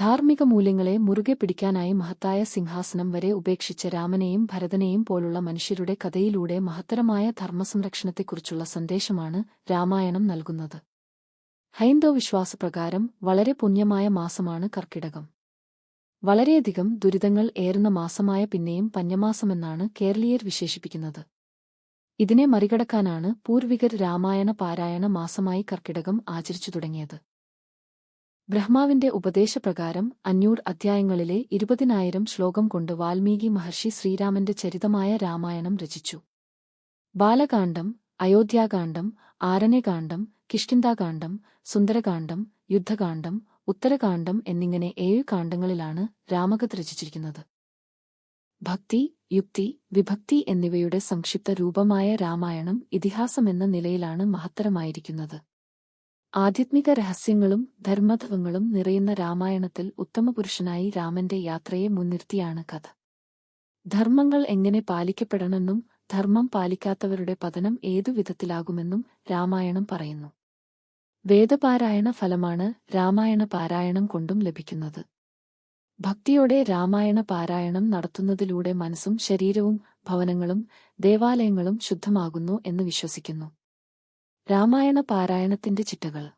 ധാർമ്മിക മൂല്യങ്ങളെ മുറുകെ പിടിക്കാനായി മഹത്തായ സിംഹാസനം വരെ ഉപേക്ഷിച്ച രാമനെയും ഭരതനെയും പോലുള്ള മനുഷ്യരുടെ കഥയിലൂടെ മഹത്തരമായ ധർമ്മസംരക്ഷണത്തെക്കുറിച്ചുള്ള സന്ദേശമാണ് രാമായണം നൽകുന്നത്. ഹൈന്ദവ വിശ്വാസപ്രകാരം വളരെ പുണ്യമായ മാസമാണ് കർക്കിടകം. വളരെയധികം ദുരിതങ്ങൾ ഏറുന്ന മാസമായ പിന്നെയും പഞ്ഞമാസമെന്നാണ് കേരളീയർ വിശേഷിപ്പിക്കുന്നത്. ഇതിനെ മറികടക്കാനാണ് പൂർവികർ രാമായണ പാരായണ മാസമായി കർക്കിടകം ആചരിച്ചു തുടങ്ങിയത്. ബ്രഹ്മാവിന്റെ ഉപദേശപ്രകാരം അഞ്ഞൂർ അധ്യായങ്ങളിലെ ഇരുപതിനായിരം ശ്ലോകം കൊണ്ട് വാൽമീകി മഹർഷി ശ്രീരാമന്റെ ചരിതമായ രാമായണം രചിച്ചു. ബാലകാന്ഡം അയോധ്യാകാന്ഡം ആരണ്യകാന്ഡം കിഷ്കിന്താകാന്ഡം സുന്ദരകാന്ഡം യുദ്ധകാന്ഡം ഉത്തരകാന്ഡം എന്നിങ്ങനെ ഏഴ് കാണ്ഡങ്ങളിലാണ് രാമകഥ രചിച്ചിരിക്കുന്നത്. ഭക്തി യുക്തി വിഭക്തി എന്നിവയുടെ സംക്ഷിപ്ത രൂപമായ രാമായണം ഇതിഹാസമെന്ന നിലയിലാണ് മഹത്തരമായിരിക്കുന്നത്. ആധ്യാത്മിക രഹസ്യങ്ങളും ധർമ്മധവങ്ങളും നിറയുന്ന രാമായണത്തിൽ ഉത്തമപുരുഷനായി രാമന്റെ യാത്രയെ മുൻനിർത്തിയാണ് കഥ. ധർമ്മങ്ങൾ എങ്ങനെ പാലിക്കപ്പെടണമെന്നും ധർമ്മം പാലിക്കാത്തവരുടെ പതനം ഏതു വിധത്തിലാകുമെന്നും രാമായണം പറയുന്നു. വേദപാരായണ ഫലമാണ് രാമായണ പാരായണം കൊണ്ടും ലഭിക്കുന്നത്. ഭക്തിയോടെ രാമായണ പാരായണം നടത്തുന്നതിലൂടെ മനസ്സും ശരീരവും ഭവനങ്ങളും ദേവാലയങ്ങളും ശുദ്ധമാകുന്നു എന്ന് വിശ്വസിക്കുന്നു. രാമായണ പാരായണത്തിന്റെ ചിട്ടകൾ.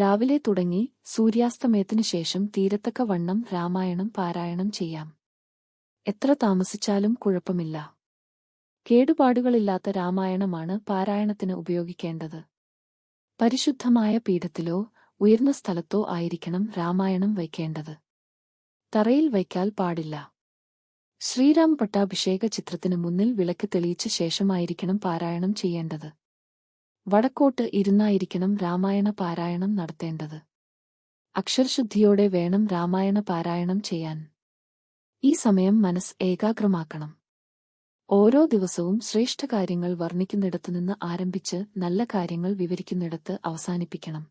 രാവിലെ തുടങ്ങി സൂര്യാസ്തമയത്തിനു ശേഷം തീരത്തക്ക വണ്ണം രാമായണം പാരായണം ചെയ്യാം. എത്ര താമസിച്ചാലും കുഴപ്പമില്ല. കേടുപാടുകളില്ലാത്ത രാമായണമാണ് പാരായണത്തിന് ഉപയോഗിക്കേണ്ടത്. പരിശുദ്ധമായ പീഠത്തിലോ ഉയർന്ന സ്ഥലത്തോ ആയിരിക്കണം രാമായണം വയ്ക്കേണ്ടത്. തറയിൽ വയ്ക്കാൽ പാടില്ല. ശ്രീരാം പട്ടാഭിഷേക ചിത്രത്തിനു മുന്നിൽ വിളക്ക് തെളിയിച്ച ശേഷമായിരിക്കണം പാരായണം ചെയ്യേണ്ടത്. വടക്കോട്ട് ഇരുന്നായിരിക്കണം രാമായണ പാരായണം നടത്തേണ്ടത്. അക്ഷരശുദ്ധിയോടെ വേണം രാമായണ പാരായണം ചെയ്യാൻ. ഈ സമയം മനസ്സ് ഏകാഗ്രമാക്കണം. ഓരോ ദിവസവും ശ്രേഷ്ഠ കാര്യങ്ങൾ വർണിക്കുന്നിടത്തുനിന്ന് ആരംഭിച്ച് നല്ല കാര്യങ്ങൾ വിവരിക്കുന്നിടത്ത് അവസാനിപ്പിക്കണം.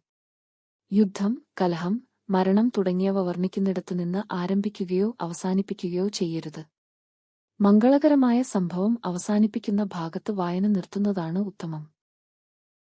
യുദ്ധം കലഹം മരണം തുടങ്ങിയവ വർണിക്കുന്നിടത്തുനിന്ന് ആരംഭിക്കുകയോ അവസാനിപ്പിക്കുകയോ ചെയ്യരുത്. മംഗളകരമായ സംഭവം അവസാനിപ്പിക്കുന്ന ഭാഗത്ത് വായന നിർത്തുന്നതാണ് ഉത്തമം.